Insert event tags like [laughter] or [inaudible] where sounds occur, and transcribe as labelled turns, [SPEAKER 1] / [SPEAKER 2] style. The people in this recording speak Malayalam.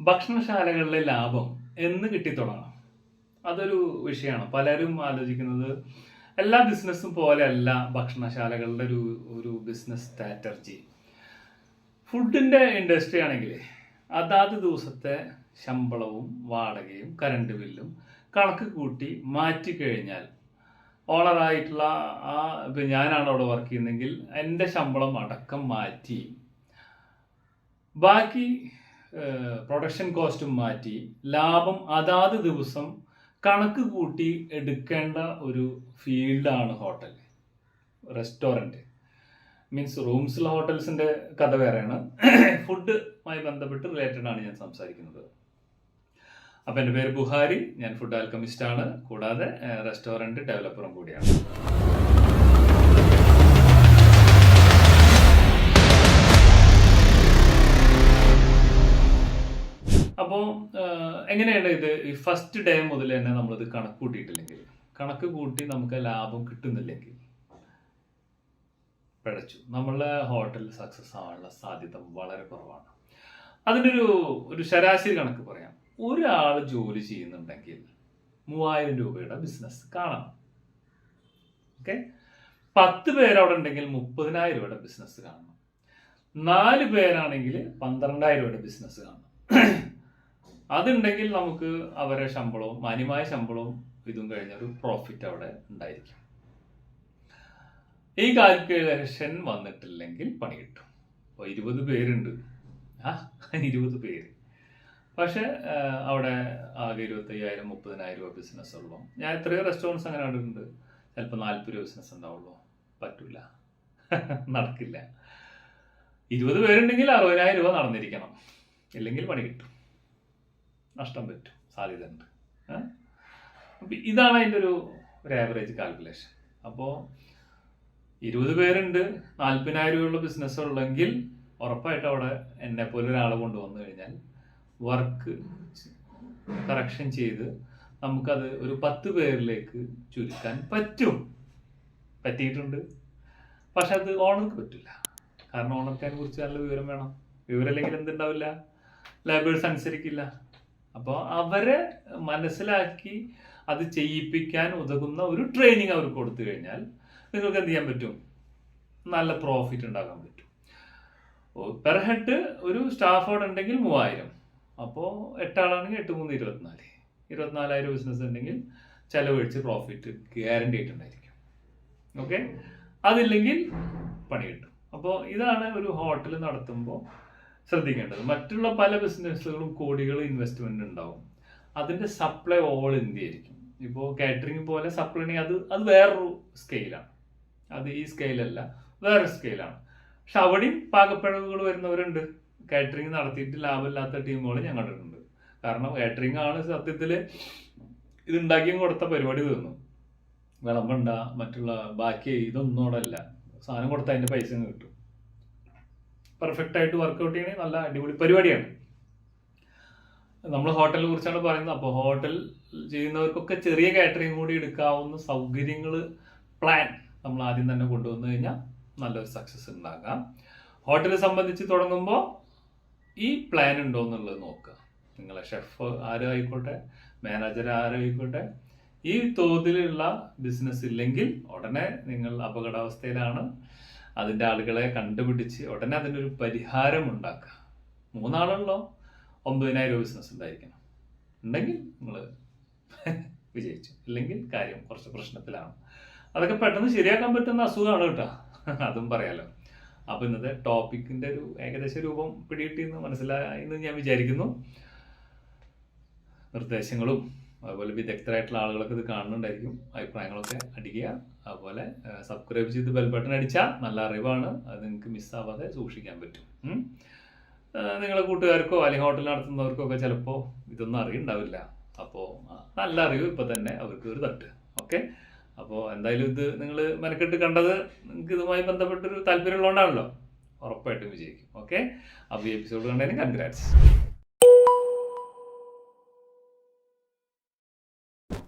[SPEAKER 1] ഭക്ഷണശാലകളിലെ ലാഭം എന്ന് കിട്ടിത്തുടങ്ങണം. അതൊരു വിഷയമാണ്. പലരും ആലോചിക്കുന്നത് എല്ലാ ബിസിനസ്സും പോലെയല്ല ഭക്ഷണശാലകളുടെ ഒരു ഒരു ബിസിനസ് സ്ട്രാറ്റജി ഫുഡിന്റെ ഇൻഡസ്ട്രി ആണെങ്കിൽ അതാത് ദിവസത്തെ ശമ്പളവും വാടകയും കറണ്ട് ബില്ലും കണക്ക് കൂട്ടി മാറ്റി കഴിഞ്ഞാൽ ഓണറായിട്ടുള്ള ആ ഇപ്പം ഞാനാണ് അവിടെ വർക്ക് ചെയ്യുന്നതെങ്കിൽ എന്റെ ശമ്പളം അടക്കം മാറ്റി. ബാക്കി പ്രൊഡക്ഷൻ കോസ്റ്റും മാറ്റി ലാഭം അതാത് ദിവസം കണക്ക് കൂട്ടി എടുക്കേണ്ട ഒരു ഫീൽഡാണ് ഹോട്ടൽ റെസ്റ്റോറന്റ് മീൻസ് റൂംസിലെ ഹോട്ടൽസിന്റെ കഥ വേറെയാണ്. ഫുഡുമായി ബന്ധപ്പെട്ട് റിലേറ്റഡ് ആണ് ഞാൻ സംസാരിക്കുന്നത്. അപ്പം എന്റെ പേര് ബുഹാരി ഞാൻ ഫുഡ് ആൽക്കമിസ്റ്റാണ് കൂടാതെ റെസ്റ്റോറന്റ് ഡെവലപ്പറും കൂടിയാണ്. അപ്പോൾ എങ്ങനെയാണ് ഇത് ഈ ഫസ്റ്റ് ഡേ മുതൽ തന്നെ നമ്മളിത് കണക്ക് കൂട്ടിയിട്ടില്ലെങ്കിൽ കണക്ക് കൂട്ടി നമുക്ക് ലാഭം കിട്ടുന്നില്ലെങ്കിൽ പിഴച്ചു നമ്മളെ ഹോട്ടൽ സക്സസ് ആവാനുള്ള സാധ്യത വളരെ കുറവാണ്. അതിനൊരു ഒരു ഒരു ശരാശരി കണക്ക് പറയാം. ഒരാൾ ജോലി ചെയ്യുന്നുണ്ടെങ്കിൽ മൂവായിരം രൂപയുടെ ബിസിനസ് കാണാം. ഓക്കെ പത്ത് പേരവിടെ ഉണ്ടെങ്കിൽ മുപ്പതിനായിരം രൂപയുടെ ബിസിനസ് കാണണം. നാല് പേരാണെങ്കിൽ പന്ത്രണ്ടായിരം രൂപയുടെ ബിസിനസ് കാണണം. അതുണ്ടെങ്കിൽ നമുക്ക് അവരെ ശമ്പളവും മാന്യമായ ശമ്പളവും ഇതും കഴിഞ്ഞൊരു പ്രോഫിറ്റ് അവിടെ ഉണ്ടായിരിക്കും. ഈ കാൽക്കുലേഷൻ വന്നിട്ടില്ലെങ്കിൽ പണി കിട്ടും. അപ്പോൾ ഇരുപത് പേരുണ്ട്. ആ ഇരുപത് പേര്. പക്ഷെ അവിടെ ആകെ ഇരുപത്തയ്യായിരം മുപ്പതിനായിരം രൂപ ബിസിനസ് ഉള്ളൂ. ഞാൻ എത്രയോ റെസ്റ്റോറൻസ് അങ്ങനെ കണ്ടിട്ടുണ്ട്. ചിലപ്പോൾ നാൽപ്പത് രൂപ ബിസിനസ് ഉണ്ടാവുള്ളൂ. പറ്റില്ല നടക്കില്ല. ഇരുപത് പേരുണ്ടെങ്കിൽ അറുപതിനായിരം രൂപ നടന്നിരിക്കണം. ഇല്ലെങ്കിൽ പണി കിട്ടും. നഷ്ടം പറ്റും സാധ്യത ഉണ്ട് അപ്പം ഇതാണ് അതിന്റെ ഒരു ഒരു ആവറേജ് കാൽക്കുലേഷൻ അപ്പോൾ ഇരുപത് പേരുണ്ട് നാൽപ്പതിനായിരം രൂപയുള്ള ബിസിനസ് ഉള്ളെങ്കിൽ ഉറപ്പായിട്ട് അവിടെ എന്നെ പോലെ ഒരാളെ കൊണ്ടുവന്നു കഴിഞ്ഞാൽ വർക്ക് കറക്ഷൻ ചെയ്ത് നമുക്കത് ഒരു പത്ത് പേരിലേക്ക് ചുരുക്കാൻ പറ്റും. പറ്റിയിട്ടുണ്ട്. പക്ഷെ അത് ഓണർക്ക് പറ്റില്ല. കാരണം ഓണർക്ക് അതിനെ കുറിച്ച് നല്ല വിവരം വേണം. വിവരമില്ലെങ്കിൽ എന്തുണ്ടാവില്ല? ലേബേഴ്സ് അനുസരിക്കില്ല. അപ്പോൾ അവരെ മനസ്സിലാക്കി അത് ചെയ്യിപ്പിക്കാൻ ഉതകുന്ന ഒരു ട്രെയിനിങ് അവർ കൊടുത്തു കഴിഞ്ഞാൽ നിങ്ങൾക്ക് എന്ത് ചെയ്യാൻ പറ്റും? നല്ല പ്രോഫിറ്റ് ഉണ്ടാക്കാൻ പറ്റും. പെർ ഹെഡ് ഒരു സ്റ്റാഫ് അവിടെ ഉണ്ടെങ്കിൽ മൂവായിരം. അപ്പോൾ എട്ടാളാണെങ്കിൽ എട്ട് മൂന്ന് ഇരുപത്തിനാല്. ഇരുപത്തിനാലായിരം ബിസിനസ് ഉണ്ടെങ്കിൽ ചിലവഴിച്ച് പ്രോഫിറ്റ് ഗ്യാരണ്ടി ആയിട്ടുണ്ടായിരിക്കും ഓക്കെ അതില്ലെങ്കിൽ പണി കിട്ടും. അപ്പോൾ ഇതാണ് ഒരു ഹോട്ടൽ നടത്തുമ്പോൾ ശ്രദ്ധിക്കേണ്ടത്. മറ്റുള്ള പല ബിസിനസ്സുകളും കോടികൾ ഇൻവെസ്റ്റ്മെന്റ് ഉണ്ടാവും. അതിന്റെ സപ്ലൈ ഓൾ ഇന്ത്യ ആയിരിക്കും. ഇപ്പോൾ കാറ്ററിംഗ് പോലെ സപ്ലൈ അത് അത് വേറൊരു സ്കെയിലാണ് അത് ഈ സ്കെയിലല്ല വേറെ സ്കെയിലാണ് പക്ഷെ അവിടെയും പാകപ്പിഴവുകൾ വരുന്നവരുണ്ട്. കാറ്ററിംഗ് നടത്തിയിട്ട് ലാഭമില്ലാത്ത ടീമുകൾ ഞങ്ങളുടെ ഉണ്ട്. കാരണം കാറ്ററിംഗ് ആണ് സത്യത്തിൽ ഇത് ഉണ്ടാക്കിയും കൊടുത്ത പരിപാടി തീർന്നു. വിളമ്പണ്ട മറ്റുള്ള ബാക്കി ഇതൊന്നും അവിടെ സാധനം കൊടുത്താൽ അതിന്റെ പൈസ കിട്ടും. പെർഫെക്റ്റ് ആയിട്ട് വർക്കൗട്ട് ചെയ്യണേ നല്ല അടിപൊളി പരിപാടിയാണ്. നമ്മൾ ഹോട്ടലിനെ കുറിച്ചാണ് പറയുന്നത്. അപ്പോൾ ഹോട്ടൽ ചെയ്യുന്നവർക്കൊക്കെ ചെറിയ കാറ്ററിംഗ് കൂടി എടുക്കാവുന്ന സൗകര്യങ്ങൾ പ്ലാൻ നമ്മൾ ആദ്യം തന്നെ കൊണ്ടുവന്നു കഴിഞ്ഞാൽ നല്ലൊരു സക്സസ് ഉണ്ടാക്കാം. ഹോട്ടലിനെ സംബന്ധിച്ച് തുടങ്ങുമ്പോൾ ഈ പ്ലാൻ ഉണ്ടോ എന്നുള്ളത് നോക്കുക. നിങ്ങളെ ഷെഫ് ആരും ആയിക്കോട്ടെ മാനേജർ ആരും ആയിക്കോട്ടെ ഈ തോതിലുള്ള ബിസിനസ് ഇല്ലെങ്കിൽ ഉടനെ നിങ്ങൾ അപകടാവസ്ഥയിലാണ്. അതിന്റെ ആളുകളെ കണ്ടുപിടിച്ച് ഉടനെ അതിനൊരു പരിഹാരം ഉണ്ടാക്കുക. മൂന്നാളുള്ളോ ഒമ്പതിനായിരം ബിസിനസ് ഉണ്ടായിരിക്കണം. ഉണ്ടെങ്കിൽ നമ്മൾ [laughs] വിജയിച്ചു. ഇല്ലെങ്കിൽ കാര്യം കുറച്ച് പ്രശ്നത്തിലാണ്. അതൊക്കെ പെട്ടെന്ന് ശരിയാക്കാൻ പറ്റുന്ന അസുഖമാണ് കേട്ടോ. [laughs] അതും പറയാലോ. അപ്പോൾ ഇന്നത്തെ ടോപ്പിക്കിന്റെ ഒരു ഏകദേശ രൂപം പിടികിട്ടിയെന്ന് മനസ്സിലായി എന്ന് ഞാൻ വിചാരിക്കുന്നു. നിർദ്ദേശങ്ങളും അതുപോലെ വിദഗ്ധരായിട്ടുള്ള ആളുകളൊക്കെ ഇത് കാണുന്നുണ്ടായിരിക്കും. അഭിപ്രായങ്ങളൊക്കെ അടിക്കുക. അതുപോലെ സബ്സ്ക്രൈബ് ചെയ്ത് ബെൽ ബട്ടൺ അടിച്ചാൽ നല്ല അറിവാണ്. അത് നിങ്ങൾക്ക് മിസ്സാവാതെ സൂക്ഷിക്കാൻ പറ്റും. നിങ്ങളെ കൂട്ടുകാർക്കോ അല്ലെങ്കിൽ ഹോട്ടൽ നടത്തുന്നവർക്കോ ഒക്കെ ചിലപ്പോൾ ഇതൊന്നും അറിയുണ്ടാവില്ല. അപ്പോൾ നല്ല അറിവ് ഇപ്പം തന്നെ അവർക്ക് ഒരു തട്ട്. ഓക്കെ? അപ്പോൾ എന്തായാലും ഇത് നിങ്ങൾ മെനക്കെട്ട് കണ്ടത് നിങ്ങൾക്ക് ഇതുമായി ബന്ധപ്പെട്ടൊരു താല്പര്യമുള്ളതുകൊണ്ടാണല്ലോ ഉറപ്പായിട്ടും വിജയിക്കും. ഓക്കെ? അപ്പോൾ ഈ എപ്പിസോഡ് കണ്ടതിന് കൺഗ്രാറ്റ്സ്